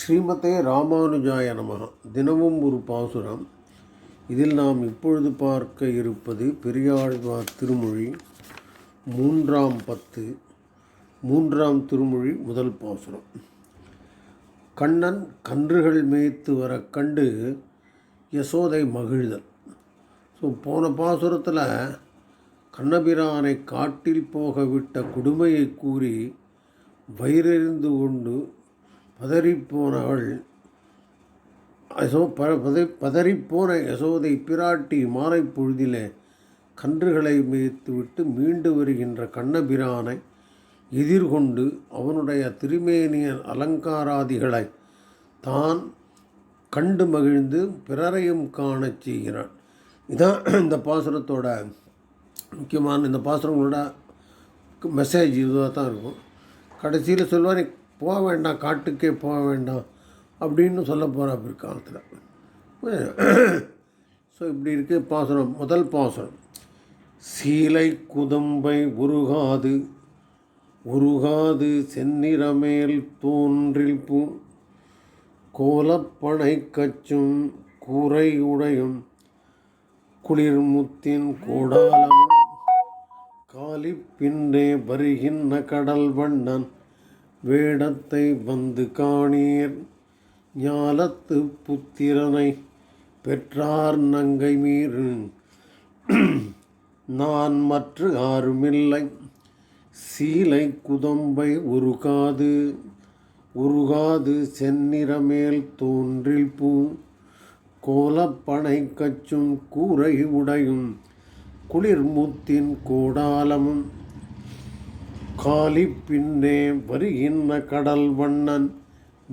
ஸ்ரீமதே ராமானுஜாய நமக தினமும் ஒரு பாசுரம். இதில் நாம் இப்பொழுது பார்க்க இருப்பது பெரியாழ்வார் திருமொழி மூன்றாம் பத்து மூன்றாம் திருமொழி முதல் பாசுரம். கண்ணன் கன்றுகள் மேய்த்து வர கண்டு யசோதை மகிழ்தல். ஸோ போன பாசுரத்தில் கண்ணபிரானை காட்டில் போக விட்ட கொடுமையை கூறி வயிறெறிந்து கொண்டு பதறிப்போனவள். யசோ ப பதை பதறிப்போன யசோதை பிராட்டி மாலை பொழுதிலே கன்றுகளை மேய்த்துவிட்டு மீண்டு வருகின்ற கண்ணபிரானை எதிர்கொண்டு அவனுடைய திருமேனிய அலங்காராதிகளை தான் கண்டு மகிழ்ந்து பிறரையும் காணச் செய்கிறான். இதான் இந்த பாசுரத்தோட முக்கியமான இந்த பாசுரங்களோட மெசேஜ் இதுவாக தான் இருக்கும். கடைசியில் சொல்வார் போக வேண்டாம் காட்டுக்கே போக வேண்டாம் அப்படின்னு சொல்ல போகிறா பிற்காலத்தில். ஸோ இப்படி இருக்கு பாசுரம் முதல் பாசுரம். சீலை குதம்பை உருகாது உருகாது செந்நிறமேல் தோன்றில் பூ. கோலப்பனை கச்சும் கூரை உடையும் குளிர்முத்தின் கோடாலமும். காலி பின்னே வருகின்ற கடல் வண்ணன் வேடத்தை வந்து காணீர். ஞாலத்து புத்திரனை பெற்றார் நங்கை மீறு. நான் மற்ற யாருமில்லை சீலை குதம்பை உருகாது. உருகாது செந்நிறமேல் தோன்றில் பூ. கோலப்பனை கச்சும் கூரை உடையும். குளிர்முத்தின் கோடாலமும். காலி பின்னே வருகின்ற கடல் வண்ணன்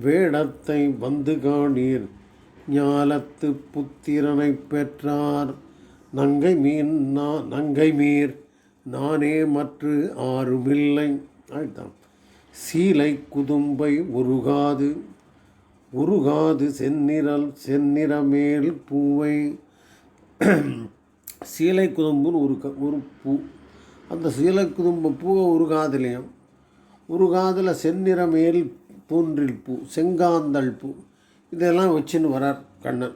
வேடத்தை வந்து காணீர். ஞாலத்து புத்திரனை பெற்றார். நங்கை மீன் நா நங்கை மீர் நானே மற்ற ஆறுமில்லை. அதுதான் சீலை குதும்பை உருகாது உருகாது செந்நிறல் செந்நிறமேல் பூவை. சீலை குதும்புன்னு ஒரு க ஒரு பூ அந்த சீலை குதும்ப பூவை காதில் செந்நிற செந்நிறமேல் பூன்றில் பூ செங்காந்தள் பூ. இதெல்லாம் வச்சுன்னு வரார் கண்ணன்.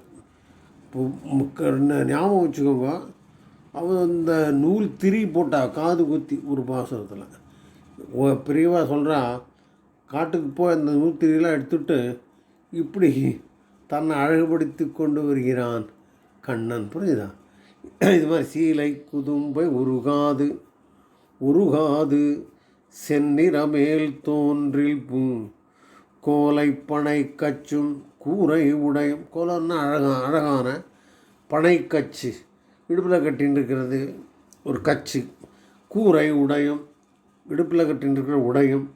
ஞாபகம் வச்சுக்கோங்க. அவன் இந்த நூல் திரி போட்டா காது குத்தி ஒரு பாசனத்தில் பெரியவா சொல்கிறா காட்டுக்கு போய் அந்த நூல் திரியெல்லாம் எடுத்துட்டு இப்படி தன்னை அழகுபடுத்தி கொண்டு வருகிறான் கண்ணன். புரியுதா? இது மாதிரி சீலை குதும்பை உருகாது உருகாது. செந்நிறமேல் தோன்றில் பூ. கோலை பனை கச்சும் கூரை உடையும் கோலம்னா அழகா அழகான பனை கச்சு. இடுப்பில் கட்டின்னு இருக்கிறது ஒரு கச்சு. கூரை உடையும் இடுப்பில் கட்டின்னு இருக்கிற உடையும்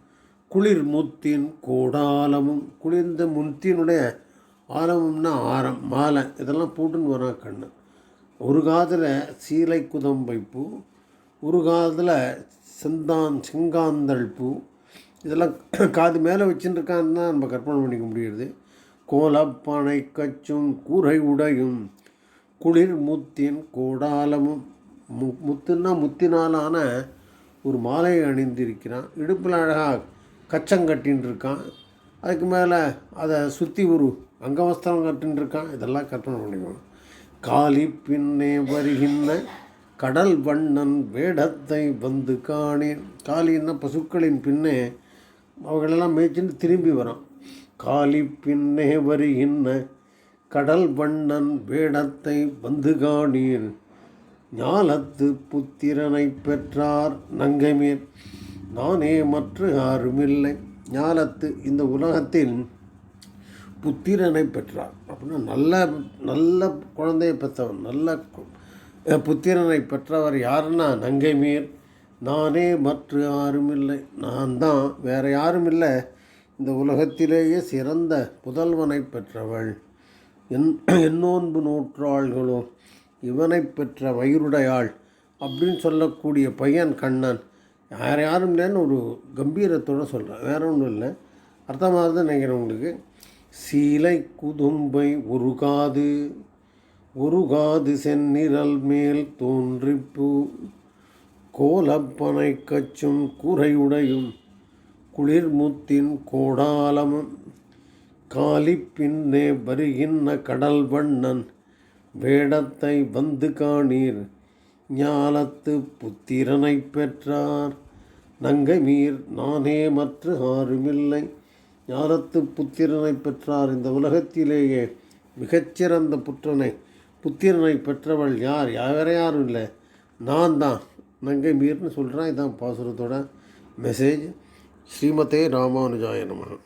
குளிர் முத்தின் கோடாலமும் குளிர்ந்த முத்தினுடைய ஆலமும்னா ஆரம் மாலை. இதெல்லாம் போட்டுன்னு வரான் கண்ணு. ஒரு காதில் சீலை குதம்பை பூ ஒரு காலத்தில் செந்தான் செங்காந்தள் பூ. இதெல்லாம் காது மேலே வச்சுட்டு இருக்கான்னு தான் நம்ம கற்பனை பண்ணிக்க முடியுது. கோலப்பானை கச்சும் கூரை உடையும். குளிர் முத்தின் கோடாலமும். மு முத்துன்னா முத்தினாலான ஒரு மாலையை அணிந்திருக்கிறான். இடுப்பில் அழகாக கச்சங்கட்டின்னு இருக்கான் அதுக்கு மேலே அதை சுற்றி ஒரு அங்கவஸ்திரம் கட்டின்னு இருக்கான் இதெல்லாம் கற்பனை பண்ணிக்கணும். காலி பின்னே வருகின்ற கடல் வண்ணன் வேடத்தை வந்து காணேன் காலின்னா பசுக்களின் பின்னே அவங்களெல்லாம் மேய்ச்சின்னு திரும்பி வரான். காலி பின்னே வருகின்ற கடல் வண்ணன் வேடத்தை வந்து காணேன் ஞாலத்து புத்திரனை பெற்றார் நங்கைமேல் நானே மற்ற யாருமில்லை. ஞாலத்து இந்த உலகத்தில் புத்திரனை பெற்றார். அப்படின்னா நல்ல நல்ல குழந்தையை பெற்றவன் நல்ல புத்திரனை பெற்றவர் யாருன்னா நங்கை மீர் நானே மற்ற யாரும் இல்லை நான் தான் வேற யாரும் இல்லை இந்த உலகத்திலேயே சிறந்த புதல்வனை பெற்றவள். என் எண்ணோன்பு நூற்றாள்களோ இவனை பெற்ற வயிறுடையாள் அப்படின்னு சொல்லக்கூடிய பையன் கண்ணன். யார் யாரும் இல்லைன்னு ஒரு கம்பீரத்தோடு சொல்கிறேன் வேற ஒன்றும் இல்லை. அர்த்தமாக தான் நினைக்கிறேன் உங்களுக்கு. சீலை குதும்பை உருகாது உருகாது செந்நிரல் மேல் தோன்றிப்பு. கோலப்பனை கச்சும் குறையுடையும். குளிர்முத்தின் கோடாலமும் காலிப்பின்னே வருகின்ற கடல் வண்ணன். வேடத்தை வந்து காணீர். ஞாலத்து புத்திரனை பெற்றார். நங்கைமீர் நானே மற்ற ஆறுமில்லை ஞாலத்து புத்திரனை பெற்றார். இந்த உலகத்திலேயே மிகச்சிறந்த புற்றனை புத்திரனை பெற்றவள் யார்? வேறு யாரும் இல்லை. நான் தான். நங்கை மீர்னு சொல்கிறான் இதான் பாசுரத்தோட மெசேஜ் ஸ்ரீமதே ராமானுஜாய நமகன்